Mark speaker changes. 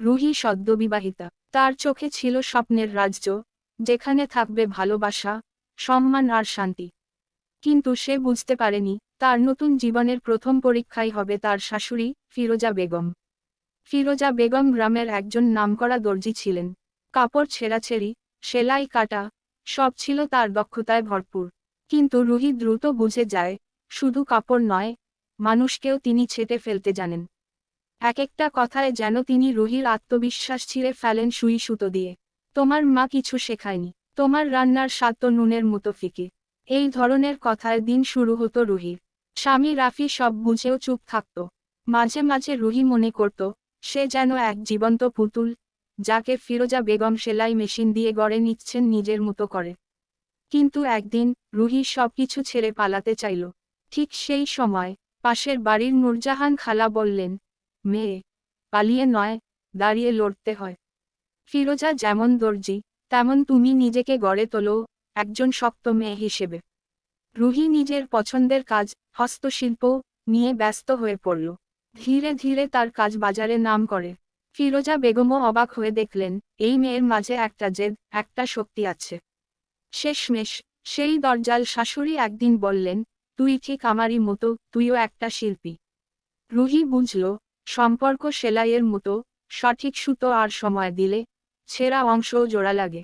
Speaker 1: রুহি সদ্যবিবাহিতা। তার চোখে ছিল স্বপ্নের রাজ্য, যেখানে থাকবে ভালোবাসা, সম্মান আর শান্তি। কিন্তু সে বুঝতে পারেনি, তার নতুন জীবনের প্রথম পরীক্ষাই হবে তার শাশুড়ি, ফিরোজা বেগম। ফিরোজা বেগম গ্রামের একজন নামকরা দর্জি ছিলেন। কাপড় ছেঁড়াছেড়ি, সেলাই কাটা, সব ছিল তার দক্ষতায় ভরপুর। কিন্তু রুহি দ্রুত বুঝে যায়, শুধু কাপড় নয়, মানুষকেও তিনি ছেটে ফেলতে জানেন। এক একটা কথায় যেন তিনি রুহির আত্মবিশ্বাস ছিঁড়ে ফেলেন সুই সুতো দিয়ে। তোমার মা কিছু শেখায়নি। তোমার রান্নার স্বাদ নুনের মতো ফিকে এই ধরনের কথায় দিন শুরু হতো রুহির। স্বামী রাফি সব বুঝেও চুপ থাকত। মাঝে মাঝে রুহি মনে করত, সে যেন এক জীবন্ত পুতুল, যাকে ফিরোজা বেগম সেলাই মেশিন দিয়ে গড়ে নিচ্ছেন নিজের মতো করে কিন্তু একদিন রুহি সবকিছু ছেড়ে পালাতে চাইল। ঠিক সেই সময় পাশের বাড়ির নূরজাহান খালা বললেন মেয়ে। পালিয়ে নয়, দাঁড়িয়ে লড়তে হয়। ফিরোজা যেমন দর্জি, তেমন তুমি নিজেকে গড়ে তোলো, একজন শক্ত মেয়ে হিসেবে। রুহি নিজের পছন্দের কাজ, হস্তশিল্প নিয়ে ব্যস্ত হয়ে পড়ল। ধীরে ধীরে তার কাজ বাজারে নাম করে। ফিরোজা বেগমও অবাক হয়ে দেখলেন, এই মেয়ের মাঝে একটা জেদ, একটা শক্তি আছে। শেষমেশ, সেই দরজাল শাশুড়ি একদিন বললেন, তুই ঠিক আমারই মতো, তুইও একটা শিল্পী। রুহি বুঝল সম্পর্ক সেলাইয়ের মতো সঠিক সুতো আর সময় দিলে ছেঁড়া অংশও জোড়া লাগে।